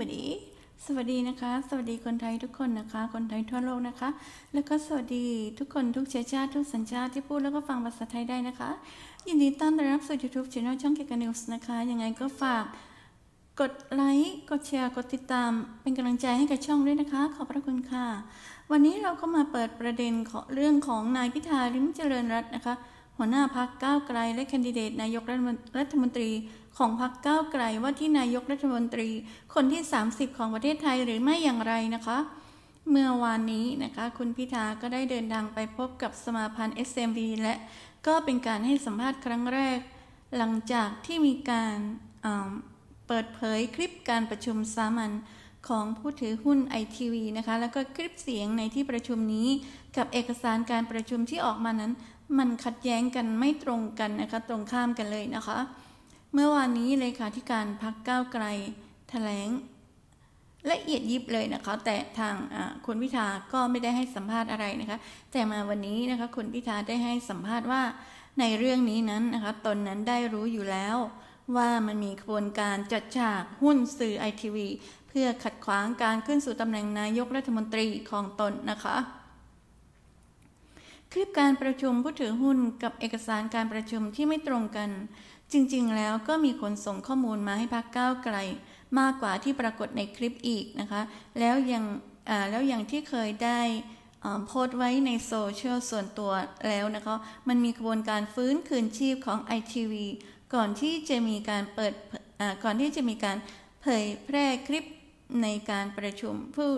anybody สวัสดีนะคะ สวัสดีคนไทยทุกคนนะคะ คนไทยทั่วโลกนะคะ แล้วก็สวัสดีทุกคนทุกเชื้อชาติทุกสัญชาติที่พูดแล้วก็ฟังภาษาไทยได้นะคะ ยินดีต้อนรับสู่ YouTube Channel ช่องเกกนิวส์นะคะ ยังไงก็ฝากกดไลค์กดแชร์กดติดตาม เป็นกำลังใจให้กับช่องด้วยนะคะ ขอบพระคุณค่ะ วันนี้เราก็มาเปิดประเด็นของเรื่องของนายพิธาลิมเจริญรัตน์นะคะ หัวหน้าพักก้าวไกลและแคนดิเดตนายกรัฐมนรัฐมนตรีของพักก้าวไกลว่าที่นายกรัฐมนตรี คนที่ 30 ของประเทศไทยหรือไม่อย่างไรนะคะ เมื่อวานนี้นะคะคุณพิธาก็ได้เดินทางไปพบกับสมาพันธ์ SMV และก็เป็นการให้สัมภาษณ์ครั้งแรก หลังจากที่มีการอ่าเปิดเผยคลิปการประชุมสามัญของผู้ถือหุ้นไอทีวีนะคะ แล้วก็คลิปเสียงในที่ประชุมนี้กับเอกสารการประชุมที่ออกมานั้น มันขัดแย้งกันไม่ตรงกันนะคะ ตรงข้ามกันเลยนะคะ เมื่อวานนี้เลขาธิการพักก้าวไกลแถลงละเอียดยิบเลยนะคะ แต่ทางคุณพิธาก็ไม่ได้ให้สัมภาษณ์อะไรนะคะ แต่มาวันนี้นะคะคุณพิธาได้ให้สัมภาษณ์ว่าในเรื่องนี้นั้นนะคะตนนั้นได้รู้อยู่แล้ว ว่ามันมีขบวนการจัดฉากหุ้นสื่อไอทีวีเพื่อขัดขวางการขึ้นสู่ตำแหน่งนายกรัฐมนตรีของตนนะคะ คลิปการประชุมผู้ถือหุ้นกับเอกสารการประชุมที่ไม่ตรงกัน จริงๆ แล้วก็มีคนส่งข้อมูลมาให้พักก้าวไกล มากกว่าที่ปรากฏในคลิปอีกนะคะ แล้วยังอ่าแล้วอย่างที่เคยได้โพสต์ไว้ในโซเชียลส่วนตัวแล้วนะคะ มันมีกระบวนการฟื้นคืนชีพของ ITV ก่อนที่จะมีการเปิดก่อนที่จะมีการเผยแพร่คลิปในการประชุมผู้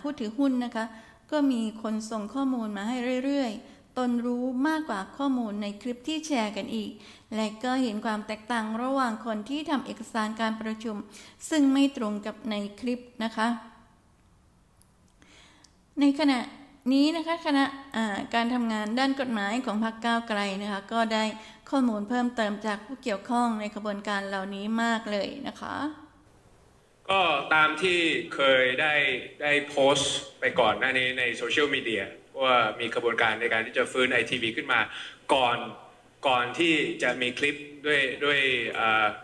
ผู้ถือหุ้นนะคะ ก็มีคนส่งข้อมูลมาให้เรื่อยๆ ตนรู้มากกว่าข้อมูลในคลิปที่แชร์กันอีก และก็เห็นความแตกต่างระหว่างคนที่ทำเอกสารการประชุม ซึ่งไม่ตรงกับในคลิปนะคะ ในขณะนี้นะคะคณะการทำงานด้านกฎหมายของพรรคก้าวไกลนะคะก็ได้ข้อมูลเพิ่มเติมจากผู้เกี่ยวข้องในกระบวนการเหล่านี้มากเลยนะคะ ตามที่เคยได้ได้โพสต์ไปก่อนหน้านี้ในโซเชียลมีเดียว่ามีกระบวนการในการที่จะฟื้นไอทีวีขึ้นมาก่อนก่อนที่จะมีคลิปด้วยด้วย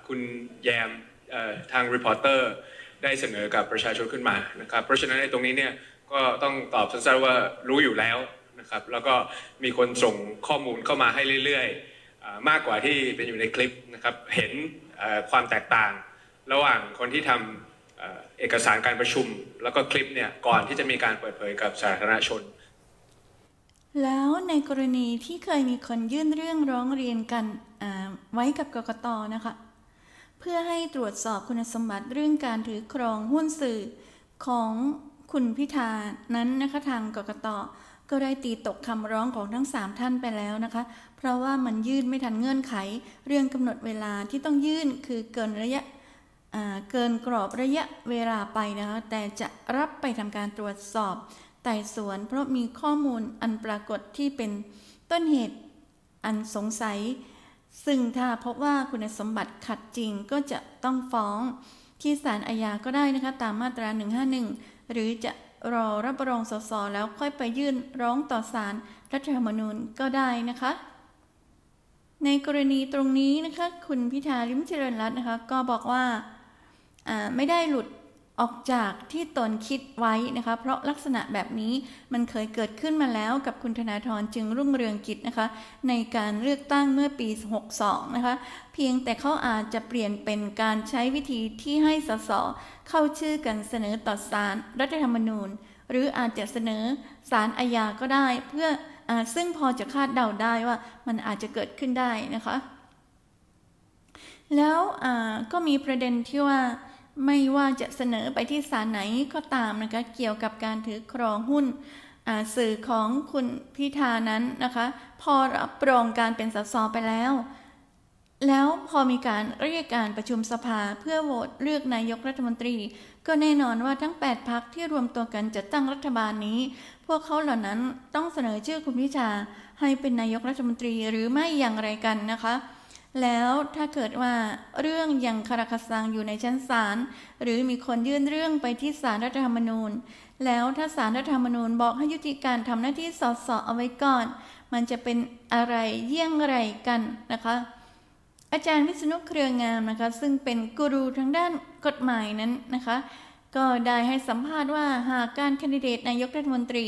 คุณแยมทางรีพอร์เตอร์ได้เสนอกับประชาชนขึ้นมานะครับ เพราะฉะนั้นในตรงนี้เนี่ยก็ต้องตอบสั้นๆว่ารู้อยู่แล้วนะครับ แล้วก็มีคนส่งข้อมูลเข้ามาให้เรื่อยๆ มากกว่าที่เป็นอยู่ในคลิปนะครับ เห็นความแตกต่าง ระหว่างคนที่ทำ เอกสารการประชุม แล้วก็คลิปเนี่ยก่อนที่จะมีการเปิดเผยกับสาธารณชน แล้วในกรณีที่เคยมีคนยื่นเรื่องร้องเรียนกันไว้กับกกตนะคะ เพื่อให้ตรวจสอบคุณสมบัติเรื่องการถือครองหุ้นสื่อของคุณพิธานั้นนะคะทางกกตก็ได้ตีตกคำร้องของทั้ง 3 ท่านไปแล้วนะคะ เพราะว่ามันยื่นไม่ทันเงื่อนไข เรื่องกำหนดเวลาที่ต้องยื่นคือเกินระยะอ่า เกินกรอบระยะเวลาไปนะคะแต่จะรับไปทำการตรวจสอบไต่สวน เพราะมีข้อมูลอันปรากฏที่เป็นต้นเหตุอันสงสัย ซึ่งถ้าพบว่าคุณสมบัติขัดจริงก็จะต้องฟ้องที่ศาลอาญาก็ได้นะคะตามมาตรา 151 หรือจะรอรับรองสสแล้วค่อยไปยื่นร้องต่อศาลรัฐธรรมนูญก็ได้นะคะ ในกรณีตรงนี้นะคะคุณพิธาลิมเจริญรัตน์นะคะก็บอกว่าอ่า ไม่ได้หลุดออกจากที่ตนคิดไว้นะคะ เพราะลักษณะแบบนี้มันเคยเกิดขึ้นมาแล้วกับคุณธนาธรจึงรุ่งเรืองกิจนะคะ ในการเลือกตั้งเมื่อปี 62 นะคะ เพียงแต่เขาอาจจะเปลี่ยนเป็นการใช้วิธีที่ให้สสเข้าชื่อกันเสนอต่อศาลรัฐธรรมนูญ หรืออาจจะเสนอศาลอาญาก็ได้ เพื่ออซึ่งพอจะคาดเดาได้ว่ามันอาจจะเกิดขึ้นได้นะคะ แล้วก็มีประเด็นที่ว่า ไม่ว่าจะเสนอไปที่ศาลไหนก็ตามนะคะเกี่ยวกับการถือครองหุ้นสื่อของคุณพิธานั้นนะคะ พอรับรองการเป็นสสไปแล้ว แล้วพอมีการเรียกการประชุมสภาเพื่อโหวตเลือกนายกรัฐมนตรี ก็แน่นอนว่าทั้ง 8พักที่รวมตัวกันจัดตั้งรัฐบาลนี้ พวกเขาเหล่านั้นต้องเสนอชื่อคุณพิธาให้เป็นนายกรัฐมนตรีหรือไม่อย่างไรกันนะคะ แล้วถ้าเกิดว่าเรื่องยังคาราคาซังอยู่ในชั้นศาลหรือมีคนยื่นเรื่องไปที่ศาลรัฐธรรมนูญ แล้วถ้าศาลรัฐธรรมนูญบอกให้ยุติการทำหน้าที่สสเอาไว้ก่อน มันจะเป็นอะไรเยี่ยงไรกันนะคะ อาจารย์วิษณุเครืองามนะคะ ซึ่งเป็นกูรูทางด้านกฎหมายนั้นนะคะ ก็ได้ให้สัมภาษณ์ว่าหากการแคนดิเดตนายกรัฐมนตรี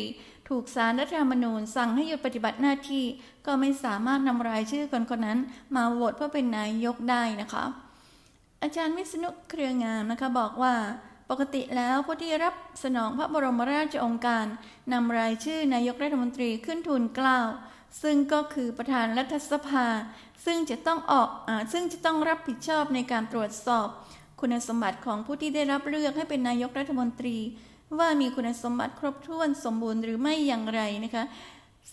ถูกสารรัฐธรรมนูญสั่งให้หยุดปฏิบัติหน้าที่ ก็ไม่สามารถนำรายชื่อคนคนนั้น มาโหวตเพื่อเป็นนายกได้นะคะ อาจารย์วิษณุเครืองามนะคะบอกว่าปกติแล้วผู้ที่รับสนองพระบรมราชโองการนำรายชื่อนายกรัฐมนตรีขึ้นทูลเกล้าซึ่งก็คือประธานรัฐสภา ซึ่งจะต้องออกอซึ่งจะต้องรับผิดชอบในการตรวจสอบ คุณสมบัติของผู้ที่ได้รับเลือกให้เป็นนายกรัฐมนตรี ว่ามีคุณสมบัติครบถ้วนสมบูรณ์หรือไม่อย่างไรนะคะ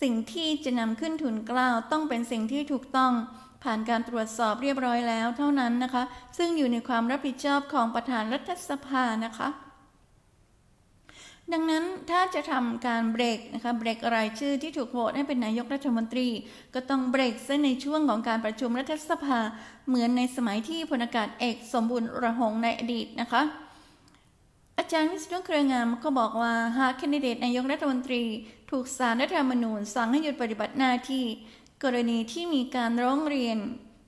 สิ่งที่จะนำขึ้นทุนกล้าวต้องเป็นสิ่งที่ถูกต้องผ่านการตรวจสอบเรียบร้อยแล้วเท่านั้นนะคะ ซึ่งอยู่ในความรับผิดชอบของประธานรัฐสภานะคะ ดังนั้นถ้าจะทำการเบรกนะคะเบรกรายชื่อที่ถูกโหวตให้เป็นนายกรัฐมนตรี ก็ต้องเบรกซะในช่วงของการประชุมรัฐสภา เหมือนในสมัยที่พลอากาศเอกสมบูรณ์ระหงในอดีตนะคะ อาจารย์วิศนุเครืองามก็บอกว่าหากแคนดิเดตนายกรัฐมนตรี ถูกสารรัฐธรรมนูญสั่งให้หยุดปฏิบัติหน้าที่ กรณีที่มีการร้องเรียน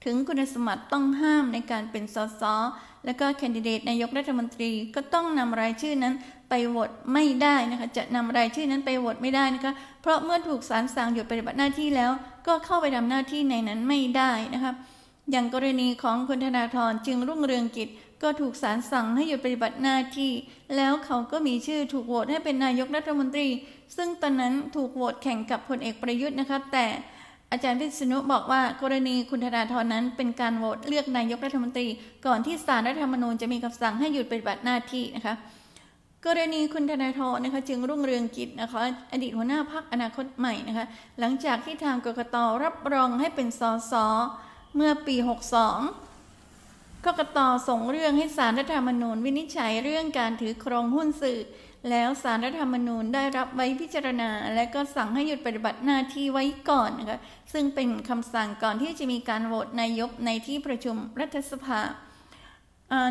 ถึงคุณสมบัติต้องห้ามในการเป็นสสและก็แคนดิเดตนายกรัฐมนตรีก็ต้องนำรายชื่อนั้นไปโหวตไม่ได้นะคะจะนำรายชื่อนั้นไปโหวตไม่ได้นะคะเพราะเมื่อถูกศาลสั่งหยุดปฏิบัติหน้าที่แล้ว ก็เข้าไปทำหน้าที่ในนั้นไม่ได้นะคะอย่างกรณีของคุณธนาธรจึงรุ่งเรืองกิจ ก็ถูกศาลสั่งให้หยุดปฏิบัติหน้าที่ แล้วเขาก็มีชื่อถูกโหวตให้เป็นนายกรัฐมนตรี ซึ่งตอนนั้นถูกโหวตแข่งกับพลเอกประยุทธ์นะคะแต่อาจารย์วิษณุบอกว่ากรณีคุณธนาธรนั้นเป็นการโหวตเลือกนายกรัฐมนตรี ก่อนที่ศาลรัฐธรรมนูญจะมีคำสั่งให้หยุดปฏิบัติหน้าที่นะคะกรณีคุณธนาธรนะคะจึงรุ่งเรืองกิจนะคะอดีตหัวหน้าพักอนาคตใหม่นะคะหลังจากที่ทางกกตรับรองให้เป็นสสเมื่อปี 62 กกตส่งเรื่องให้สารรัฐธรรมนูญวินิจฉัยเรื่องการถือครองหุ้นสื่อ แล้วสารรัฐธรรมนูญได้รับไว้พิจารณา และก็สั่งให้หยุดปฏิบัติหน้าที่ไว้ก่อนนะคะซึ่งเป็นคำสั่งก่อนที่จะมีการโหวตนายกในที่ประชุมรัฐสภา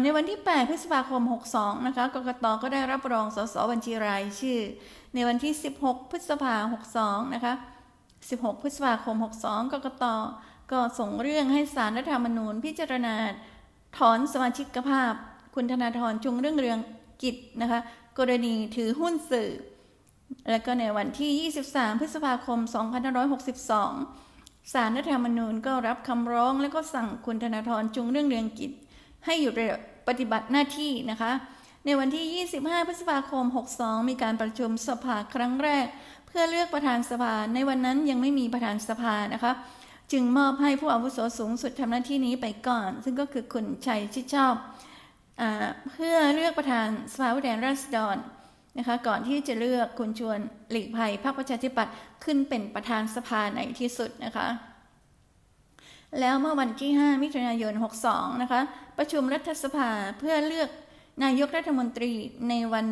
ในวันที่ 8 พฤษภาคม 62 นะคะ กกต ก็ได้รับรอง สส บัญชีรายชื่อ ในวันที่ 16 พฤษภา 62 นะคะ 16 พฤษภาคม 62 กกต ก็ส่งเรื่องให้สารรัฐธรรมนูญพิจารณา ถอนสมาชิกภาพ คุณธนาธรจุงเรื่องเรืองกิจนะคะ กรณีถือหุ้นสื่อ และก็ในวันที่ 23 พฤษภาคม 2562 สารรัฐธรรมนูญก็รับคำร้อง และก็สั่งคุณธนาธรจุงเรื่องเรืองกิจ ให้หยุดปฏิบัติหน้าที่นะคะ ในวันที่ 25 พฤษภาคม 62 มีการประชุมสภาครั้งแรก เพื่อเลือกประธานสภา ในวันนั้นยังไม่มีประธานสภานะคะ จึงมอบให้ผู้อาวุโสสูงสุดทำหน้าที่นี้ไปก่อน ซึ่งก็คือคุณชัยชิดชอบอเพื่อเลือกประธานสภาผู้แทนราษฎรนะคะก่อนที่จะเลือกคุณชวนหลีกภัยพรรคประชาธิปัตย์ขึ้นเป็นประธานสภาในที่สุดนะคะ แล้วเมื่อวันที่ 5 มิถุนายน 62 นะคะ ประชุมรัฐสภาเพื่อเลือกนายกรัฐมนตรีในวัน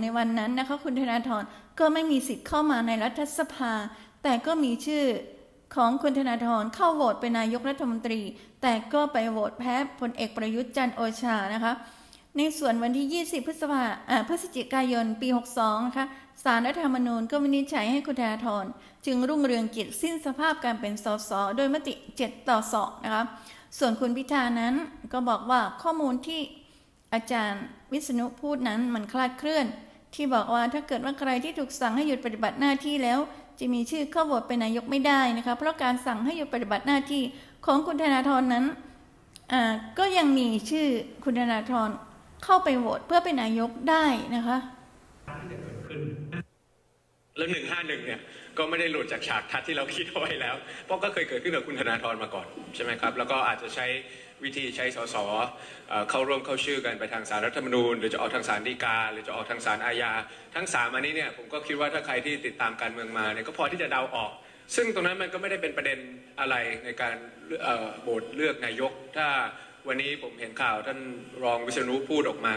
ในวันนั้นนะคะคุณธนาธรก็ไม่มีสิทธิ์เข้ามาในรัฐสภา แต่ก็มีชื่อ ของคุณธนาธรเข้าโหวตเป็นนายกรัฐมนตรี แต่ก็ไปโหวตแพ้พลเอกประยุทธ์จันโอชานะคะ ในส่วนวันที่ 20 พฤษภาพฤศจิกายนปี 62 นะคะสารรัฐธรรมนูญก็วินิจฉัยให้คุณธนาธรจึงรุ่งเรืองกิจสิ้นสภาพการเป็นสสโดยมติ 7 ต่อ 2 นะคะ ส่วนคุณพิธานั้นก็บอกว่าข้อมูลที่อาจารย์วิษณุพูดนั้นมันคลาดเคลื่อน ที่บอกว่าถ้าเกิดว่าใครที่ถูกสั่งให้หยุดปฏิบัติหน้าที่แล้ว จะมีชื่อเข้าโหวตเป็นนายกไม่ได้นะคะเพราะการสั่งให้หยุดปฏิบัติหน้าที่ของคุณธนาธรนั้นก็ยังมีชื่อคุณธนาธรเข้าไปโหวตเพื่อเป็นนายกได้นะคะแล้วหนึ่งห้าหนึ่งเนี่ยก็ไม่ได้หลุดจากฉากทัศน์ที่เราคิดเอาไว้แล้ว เพราะก็เคยเกิดขึ้นกับคุณธนาธรมาก่อนใช่ไหมครับ แล้วก็อาจจะใช้ วิธีใช้สสเข้าร่วมเข้าชื่อกันไปทางสารรัฐธรรมนูญ หรือจะออกทางสารฎีกา หรือจะออกทางสารอาญา ทั้งสามอันนี้เนี่ยผมก็คิดว่าถ้าใครที่ติดตามการเมืองมาเนี่ยก็พอที่จะเดาออก ซึ่งตรงนั้นมันก็ไม่ได้เป็นประเด็นอะไรในการโหวตเลือกนายก ถ้าวันนี้ผมเห็นข่าวท่านรองวิษณุพูดออกมา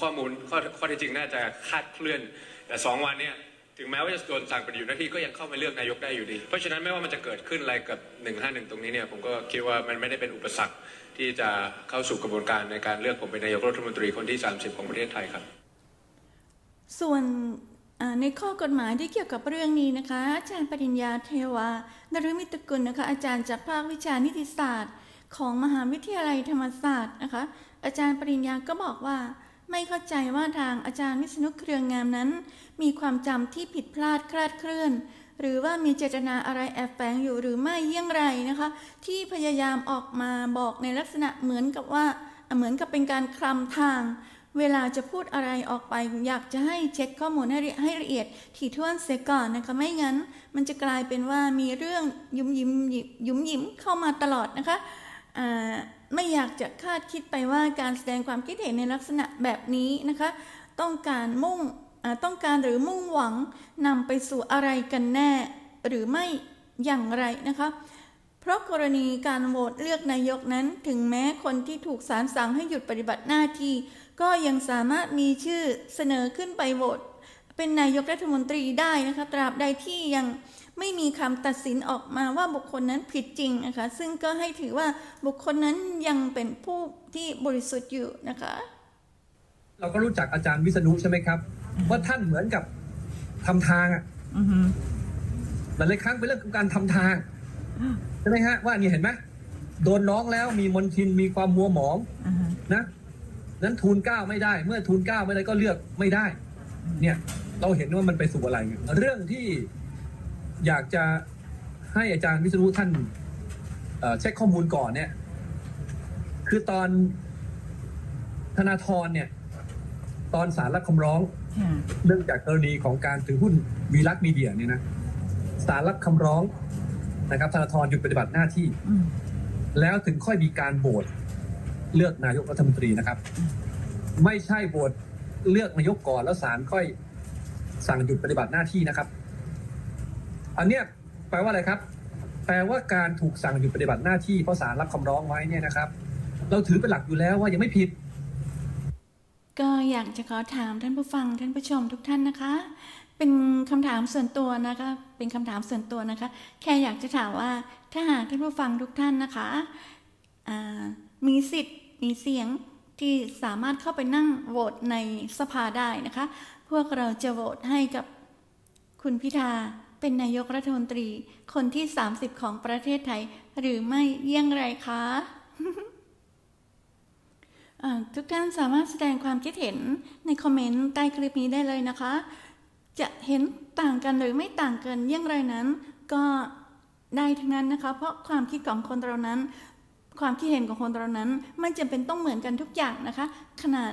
ข้อมูลข้อข้อท็จจริงน่าจะคาดเคลื่อน แต่สองวันเนี่ยถึงแม้ว่าจะโดนสั่งปฏิบัติหน้าที่ก็ยังเข้ามาเลือกนายกได้อยู่ดี เพราะฉะนั้นไม่ว่ามันจะเกิดขึ้นอะไรกับ 151 ตรงนี้เนี่ยผมก็คิดว่ามันไม่ได้เป็นอุปสรรค ที่จะเข้าสู่กระบวนการในการเลือกผมเป็นนายกรัฐมนตรีคนที่ 30 ของประเทศไทยครับ ส่วนในข้อกฎหมายที่เกี่ยวกับเรื่องนี้นะคะ อาจารย์ปริญญาเทวานฤมิตกุลนะคะ อาจารย์จากภาควิชานิติศาสตร์ ของมหาวิทยาลัยธรรมศาสตร์นะคะ อาจารย์ปริญญาก็บอกว่า ไม่เข้าใจว่าทางอาจารย์วิษณุเครืองามนั้น มีความจำที่ผิดพลาดคลาดเคลื่อน หรือว่ามีเจตนาอะไรแอบแฝงอยู่หรือไม่เยี่ยงไรนะคะ ที่พยายามออกมาบอกในลักษณะเหมือนกับว่าเหมือนกับเป็นการคลำทาง เวลาจะพูดอะไรออกไป อยากจะให้เช็คข้อมูลให้ให้ละเอียดถี่ถ้วนเสียก่อนนะคะไม่งั้น มันจะกลายเป็นว่ามีเรื่องยุมยิมยุมยิมเข้ามาตลอดนะคะไม่อยากจะคาดคิดไปว่าการแสดงความคิดเห็นในลักษณะแบบนี้นะคะ ต้องการมุ่ง ต้องการหรือมุ่งหวังนำไปสู่อะไรกันแน่ หรือไม่อย่างไรนะคะ เพราะกรณีการโหวตเลือกนายกนั้น ถึงแม้คนที่ถูกศาลสั่งให้หยุดปฏิบัติหน้าที่ ก็ยังสามารถมีชื่อเสนอขึ้นไปโหวตเป็นนายกรัฐมนตรีได้นะคะ ตราบใดที่ยังไม่มีคำตัดสินออกมาว่าบุคคลนั้นผิดจริงนะคะ ซึ่งก็ให้ถือว่าบุคคลนั้นยังเป็นผู้ที่บริสุทธิ์อยู่นะคะ เราก็รู้จักอาจารย์วิษณุใช่ไหมครับ ว่าท่านเหมือนกับทำทางอะอือฮึหลายๆครั้งเป็นเรื่องของการทำทางใช่ไหมฮะ ว่านี่เห็นไหมโดนน้องแล้วมีมนทินมีความมัวหมองอือฮึนะนั้นทูลเกล้าไม่ได้ เมื่อทูลเกล้าไม่ได้ก็เลือกไม่ได้ เนี่ย เราเห็นว่ามันไปสู่อะไรไงเรื่องที่อยากจะให้อาจารย์วิษณุท่านเอ่อเช็คข้อมูลก่อนเนี่ย คือตอนธนาธรเนี่ย ตอนสารรับคำร้องค่ะ เรื่องจากกรณีของการถือหุ้นวีลักษณ์มีเดียเนี่ยนะศาลรับคำร้องนะครับธนาธรหยุดปฏิบัติหน้าที่อืมแล้วถึงค่อยมีการโหวตเลือกนายกรัฐมนตรีนะครับ ไม่ใช่โหวตเลือกนายกก่อนแล้วศาลค่อยสั่งหยุดปฏิบัติหน้าที่นะครับ อันเนี้ยแปลว่าอะไรครับ แปลว่าการถูกสั่งหยุดปฏิบัติหน้าที่เพราะศาลรับคำร้องไว้เนี่ยนะครับ เราถือเป็นหลักอยู่แล้วว่ายังไม่ผิด ก็อยากจะขอถามท่านผู้ฟังท่านผู้ชมทุกท่านนะคะ เป็นคำถามส่วนตัวนะคะ เป็นคำถามส่วนตัวนะคะ แค่อยากจะถามว่าถ้าหากท่านผู้ฟังทุกท่านนะคะมีสิทธิ์มีเสียงที่สามารถเข้าไปนั่งโหวตในสภาได้นะคะ พวกเราจะโหวตให้กับคุณพิธาเป็นนายกรัฐมนตรีคนที่ 30 ของประเทศไทย หรือไม่เยี่ยงไรคะ ทุกท่านสามารถแสดงความคิดเห็นในคอมเมนต์ใต้คลิปนี้ได้เลยนะคะ จะเห็นต่างกันหรือไม่ต่างกันอย่างไรนั้น ก็ได้ทั้งนั้นนะคะ เพราะความคิดของคนเรานั้น ความคิดเห็นของคนเรานั้นไม่จำเป็นต้องเหมือนกันทุกอย่างนะคะ ขนาด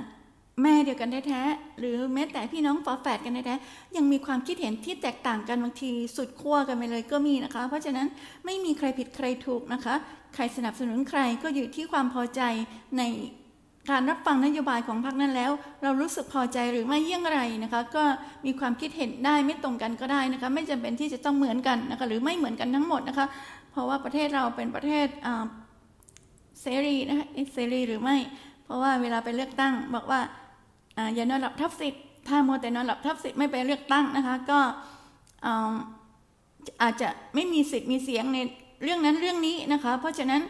แม่เดียวกันแท้ๆหรือแม้แต่พี่น้องฝาแฝดกันแท้ๆยังมีความคิดเห็นที่แตกต่างกันบางทีสุดขั้วกันไปเลยก็มีนะคะ เพราะฉะนั้นไม่มีใครผิดใครถูกนะคะ ใครสนับสนุนใครก็อยู่ที่ความพอใจใน การรับฟังนโยบายของพรรคนั้นแล้ว เรารู้สึกพอใจหรือไม่เยี่ยงไรนะคะ ก็มีความคิดเห็นได้ไม่ตรงกันก็ได้นะคะ ไม่จำเป็นที่จะต้องเหมือนกันนะคะหรือไม่เหมือนกันทั้งหมดนะคะ เพราะว่าประเทศเราเป็นประเทศอ่าเสรีนะคะเสรีหรือไม่ เพราะว่าเวลาไปเลือกตั้ง บอกว่าอ่าอย่านอนหลับทับสิทธิ์ถ้ามัวแต่นอนหลับทับสิทธิ์ไม่ไปเลือกตั้งนะคะ ก็อ่าอาจจะไม่มีสิทธิ์มีเสียงในเรื่องนั้นเรื่องนี้นะคะ เพราะฉะนั้น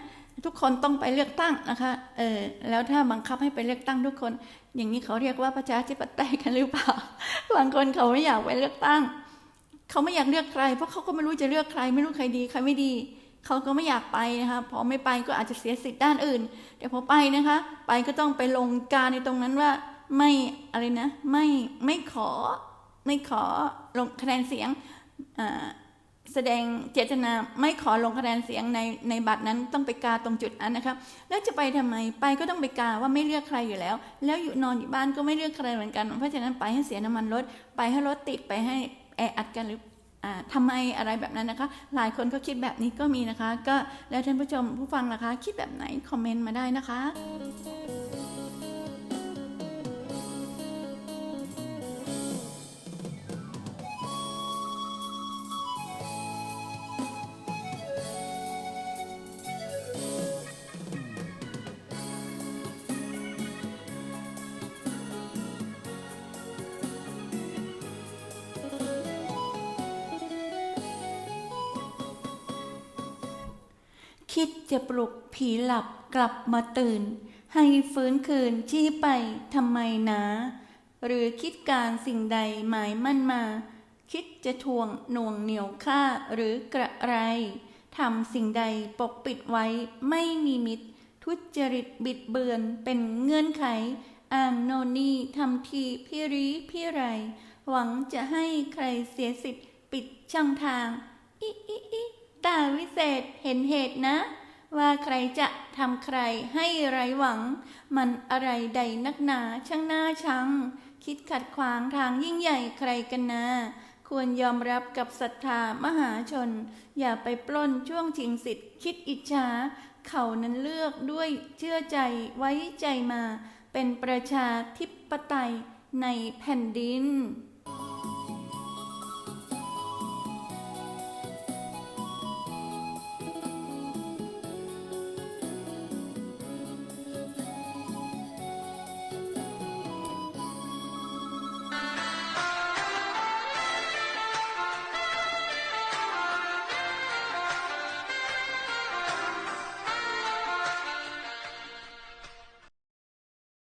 ทุกคนต้องไปเลือกตั้งนะคะเออแล้วถ้าบังคับให้ไปเลือกตั้งทุกคน อย่างนี้เขาเรียกว่าประชาธิปไตยกันหรือเปล่าบางคนเขาไม่อยากไปเลือกตั้ง เขาไม่อยากเลือกใคร เพราะเขาก็ไม่รู้จะเลือกใคร ไม่รู้ใครดีใครไม่ดี เขาก็ไม่อยากไปนะคะพอไม่ไปก็อาจจะเสียสิทธิ์ด้านอื่น แต่พอไปนะคะ ไปก็ต้องไปลงการในตรงนั้นว่าไม่อะไรนะ ไม่ไม่ขอไม่ขอลงคะแนนเสียงอ่า แสดงเจตนาไม่ขอลงคะแนนเสียงในในบัตรนั้นต้องไปกาตรงจุดนั้นนะคะแล้วจะไปทำไมไปก็ต้องไปกาว่าไม่เลือกใครอยู่แล้ว แล้วอยู่นอนอยู่บ้านก็ไม่เลือกใครเหมือนกัน เพราะฉะนั้นไปให้เสียน้ำมันรถ ไปให้รถติดไปให้แออัดกันหรืออ่าทำไมอะไรแบบนั้นนะคะ หลายคนก็คิดแบบนี้ก็มีนะคะ ก็แล้วท่านผู้ชมผู้ฟังล่ะคะ คิดแบบไหนคอมเมนต์มาได้นะคะ คิดจะปลุกผีหลับกลับมาตื่น ให้ฟื้นคืนที่ไปทำไมนะ หรือคิดการสิ่งใดหมายมั่นมา คิดจะทวงหน่วงเหนียวฆ่าหรือกระไรทำสิ่งใดปกปิดไว้ไม่มีมิตร ทุจริตบิดเบือนเป็นเงื่อนไขอ้างโนนีทำทีพี่รีพี่ไร หวังจะให้ใครเสียสิทธิ์ปิดช่องทาง อิอิอิ ตาวิเศษเห็นเหตุนะ ว่าใครจะทำใครให้ไรหวัง มันอะไรใดนักหนาช่างหน้าชัง คิดขัดขวางทางยิ่งใหญ่ใครกันนะ ควรยอมรับกับศรัทธามหาชน อย่าไปปล้นช่วงชิงสิทธิ์คิดอิจฉาเขานั้นเลือกด้วยเชื่อใจไว้ใจมา เป็นประชาธิปไตยในแผ่นดิน